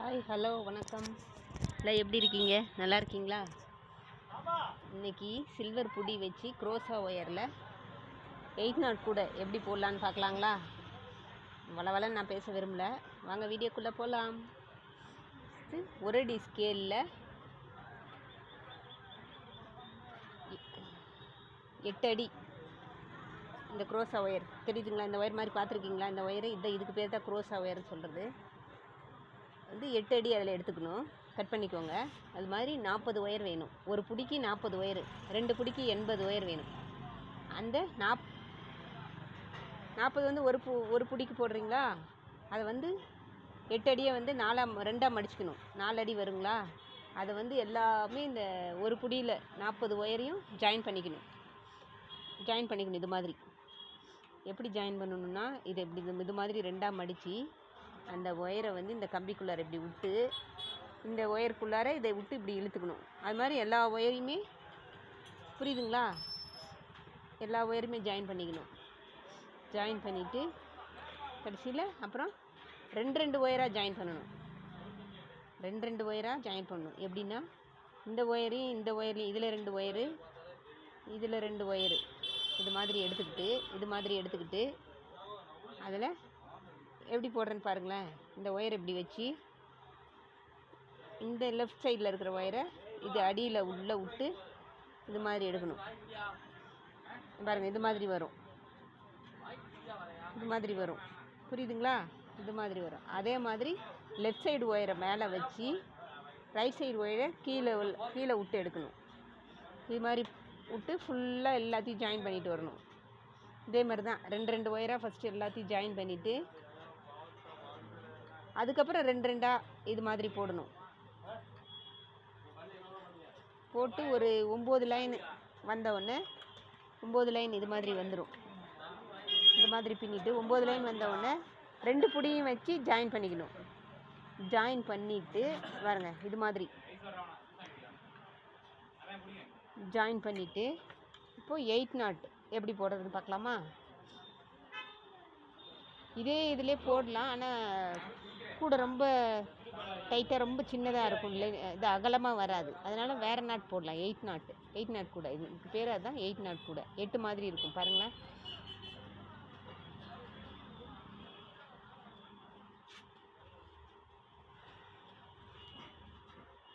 Hi hello வணக்கம். இல்லை எப்படி இருக்கீங்க? நல்லா இருக்கீங்களா? இன்னைக்கு சில்வர் புடி வச்சு க்ரோஸா ஒயரில் எயிட் நாட் கூட எப்படி போடலான்னு பார்க்கலாங்களா? வளவலன்னு நான் பேச விரும்பல. வாங்க வீடியோக்குள்ளே போகலாம் ஒரு அடி ஸ்கேலில் எட்டு அடி. இந்த குரோசா ஒயர் தெரியுதுங்களா? இந்த ஒயர் மாதிரி பார்த்துருக்கீங்களா? இந்த ஒயரு இதை இதுக்கு பேர் தான் குரோசா ஒயர்னு சொல்கிறது வந்து எட்டு அடி அதில் எடுத்துக்கணும். கட் பண்ணிக்கோங்க. அது மாதிரி நாற்பது ஒயர் வேணும். ஒரு பிடிக்கு நாற்பது ஒயர் ரெண்டு பிடிக்கு எண்பது ஒயர் வேணும். அந்த நாப் நாற்பது வந்து ஒரு பு ஒரு பிடிக்கு போடுறீங்களா? அதை வந்து எட்டு அடியை வந்து நாலாம் ரெண்டாக மடிச்சுக்கணும் நாலு அடி வருங்களா? அதை வந்து எல்லாமே இந்த ஒரு புடியில் நாற்பது ஒயரையும் ஜாயின் பண்ணிக்கணும். ஜாயின் பண்ணிக்கணும் இது மாதிரி. எப்படி ஜாயின் பண்ணணும்னா இது இப்படி இது- இது மாதிரி ரெண்டாக மடித்து அந்த ஒயரை வந்து இந்த கம்பிக்குள்ளார இப்படி விட்டு இந்த ஒயருக்குள்ளார இதை விட்டு இப்படி இழுத்துக்கணும். அது மாதிரி எல்லா ஒயரையுமே புரியுதுங்களா? எல்லா ஒயருமே ஜாயின் பண்ணிக்கணும். ஜாயின் பண்ணிவிட்டு கடைசியில் அப்புறம் ரெண்டு ரெண்டு ஒயராக ஜாயின் பண்ணணும். ரெண்டு ரெண்டு ஒயராக ஜாயின் பண்ணணும். எப்படின்னா இந்த ஒயரையும் இந்த ஒயர்லையும் இதில் ரெண்டு ஒயரு இதில் ரெண்டு ஒயரு. இது மாதிரி எடுத்துக்கிட்டு இது மாதிரி எடுத்துக்கிட்டு அதில் எப்படி போடுறேன்னு பாருங்களேன். இந்த ஒயர் இப்படி வச்சு. இந்த லெஃப்ட் சைடில் இருக்கிற ஒயரை இது அடியில் உள்ளே விட்டு இது மாதிரி எடுக்கணும். பாருங்கள் இது மாதிரி வரும். இது மாதிரி வரும். புரியுதுங்களா? இது மாதிரி வரும். அதே மாதிரி லெஃப்ட் சைடு ஒயரை மேலே வச்சு ரைட் சைடு ஒயரை கீழே கீழே விட்டு எடுக்கணும். இது மாதிரி விட்டு ஃபுல்லாக எல்லாத்தையும் ஜாயின் பண்ணிட்டு வரணும். இதே மாதிரி தான் ரெண்டு ரெண்டு ஒயராக ஃபஸ்ட்டு எல்லாத்தையும் ஜாயின் பண்ணிவிட்டு அதுக்கப்புறம் ரெண்டு ரெண்டாக இது மாதிரி போடணும். போட்டு ஒரு ஒம்பது லைன் வந்தவுடனே ஒம்பது லைன் இது மாதிரி வந்துடும் இந்த மாதிரி பின்னிட்டு ஒம்பது லைன் வந்தவுடனே ரெண்டு புடியும் வச்சு ஜாயின் பண்ணிக்கணும். ஜாயின் பண்ணிவிட்டு பாருங்க இது மாதிரி. ஜாயின் பண்ணிவிட்டு இப்போது எயிட் நாட் எப்படி போடுறதுன்னு பார்க்கலாமா? இதே இதிலே போடலாம் ஆனால் கூட ரொம்ப டைட்டாக ரொம்ப சின்னதாக இருக்கும். இல்லை இது அகலமாக வராது. அதனால் வேறு நாட் போடலாம். எயிட் நாட் எயிட் நாட் கூட. இது இதுக்கு பேர் அதுதான் எயிட் நாட் கூட. எட்டு மாதிரி இருக்கும். பாருங்களேன்.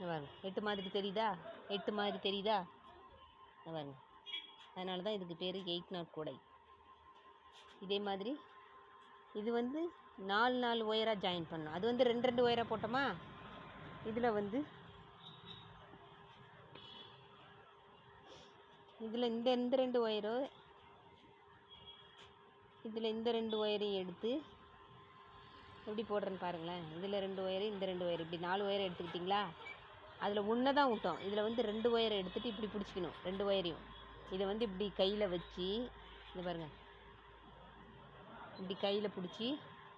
பாருங்க. எட்டு மாதிரி தெரியுதா? எட்டு மாதிரி தெரியுதா? பாருங்க. அதனால தான் இதுக்கு பேர் எயிட் நாட் கூடை. இதே மாதிரி இது வந்து நாலு நாலு ஒயராக ஜாயின் பண்ணணும். அது வந்து ரெண்டு ரெண்டு ஒயராக போட்டோமா? இதில் வந்து இதில் இந்த இந்த ரெண்டு ஒயரோ இதில் இந்த ரெண்டு ஒயரையும் எடுத்து எப்படி போடுறேன்னு பாருங்களேன். இதில் ரெண்டு ஒயரு இந்த ரெண்டு ஒயர் இப்படி நாலு ஒயரை எடுத்துக்கிட்டிங்களா? அதில் ஒன்று தான் விட்டோம் இதில் வந்து ரெண்டு ஒயரை எடுத்துகிட்டு இப்படி பிடிச்சிக்கணும் ரெண்டு ஒயரையும். இதை வந்து இப்படி கையில் வச்சு இது பாருங்கள் இப்படி கையில் பிடிச்சி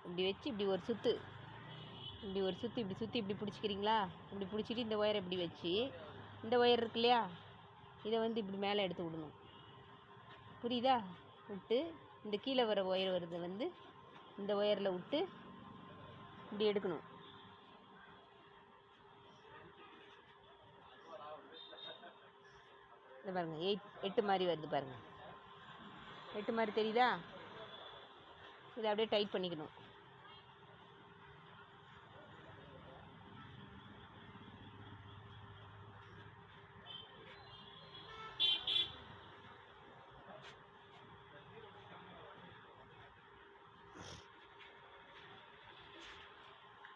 இப்படி வச்சு இப்படி ஒரு சுற்று இப்படி ஒரு சுற்றி இப்படி சுற்றி இப்படி பிடிச்சிக்கிறீங்களா? இப்படி பிடிச்சிட்டு இந்த ஒயரை இப்படி வச்சு இந்த ஒயர் இருக்கு இல்லையா? இதை வந்து இப்படி மேலே எடுத்து விடணும். புரியுதா? விட்டு இந்த கீழே வர ஒயர் வருது வந்து இந்த ஒயரில் விட்டு இப்படி எடுக்கணும். இந்த பாருங்கள் எயிட் எட்டு மாதிரி வருது பாருங்கள் எட்டு மாதிரி தெரியுதா? இதை அப்படியே டைட் பண்ணிக்கணும்.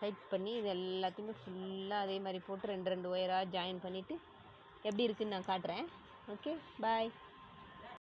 டைட் பண்ணி இது எல்லாத்தையுமே ஃபுல்லாக அதே மாதிரி போட்டு ரெண்டு ரெண்டு ஒயராக ஜாயின் பண்ணிவிட்டு எப்படி இருக்குன்னு நான் காட்டுறேன். Okay bye